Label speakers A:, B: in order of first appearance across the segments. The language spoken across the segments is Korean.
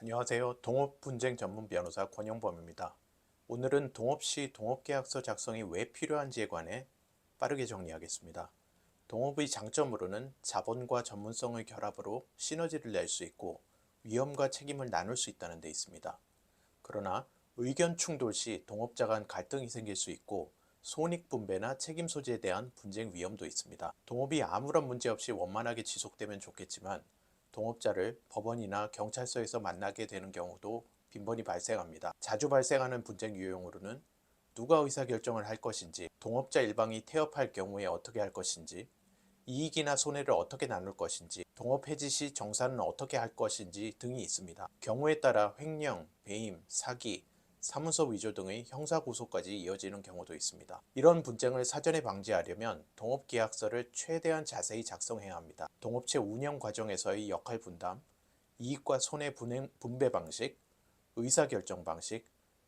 A: 안녕하세요. 동업 분쟁 전문 변호사 권영범입니다. 오늘은 동업시 동업계약서 작성이 왜 필요한지에 관해 빠르게 정리하겠습니다. 동업의 장점으로는 자본과 전문성의 결합으로 시너지를 낼 수 있고 위험과 책임을 나눌 수 있다는 데 있습니다. 그러나 의견 충돌 시 동업자 간 갈등이 생길 수 있고 손익 분배나 책임 소재에 대한 분쟁 위험도 있습니다. 동업이 아무런 문제 없이 원만하게 지속되면 좋겠지만 동업자를 법원이나 경찰서에서 만나게 되는 경우도 빈번히 발생합니다. 자주 발생하는 분쟁 유형으로는 누가 의사결정을 할 것인지, 동업자 일방이 태업할 경우에 어떻게 할 것인지, 이익이나 손해를 어떻게 나눌 것인지, 동업 해지 시 정산은 어떻게 할 것인지 등이 있습니다. 경우에 따라 횡령, 배임, 사기, 사무소 위조 등의 형사고소까지 이어지는 경우도 있습니다. 이런 분쟁을 사전에 방지하려면 동업계약서를 최대한 자세히 작성해야 합니다. 동업체 운영 과정에서의 역할 분담, 이익과 손해 분배 방식, 의사결정 방식,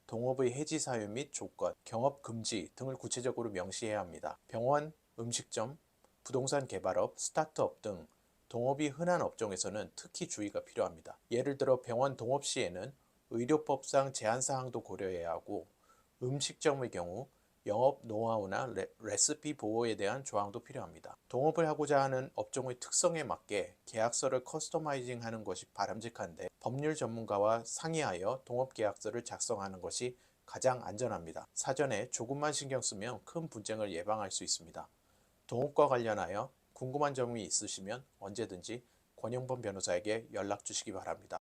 A: 동업의 해지 사유 및 조건, 경업 금지 등을 구체적으로 명시해야 합니다. 병원, 음식점, 부동산 개발업, 스타트업 등 동업이 흔한 업종에서는 특히 주의가 필요합니다. 예를 들어 병원 동업 시에는 의료법상 제한 사항도 고려해야 하고 음식점의 경우 영업 노하우나 레, 레시피 보호에 대한 조항도 필요합니다. 동업을 하고자 하는 업종의 특성에 맞게 계약서를 커스터마이징 하는 것이 바람직한데 법률 전문가와 상의하여 동업 계약서를 작성하는 것이 가장 안전합니다. 사전에 조금만 신경 쓰면 큰 분쟁을 예방할 수 있습니다. 동업과 관련하여 궁금한 점이 있으시면 언제든지 권영범 변호사에게 연락 주시기 바랍니다.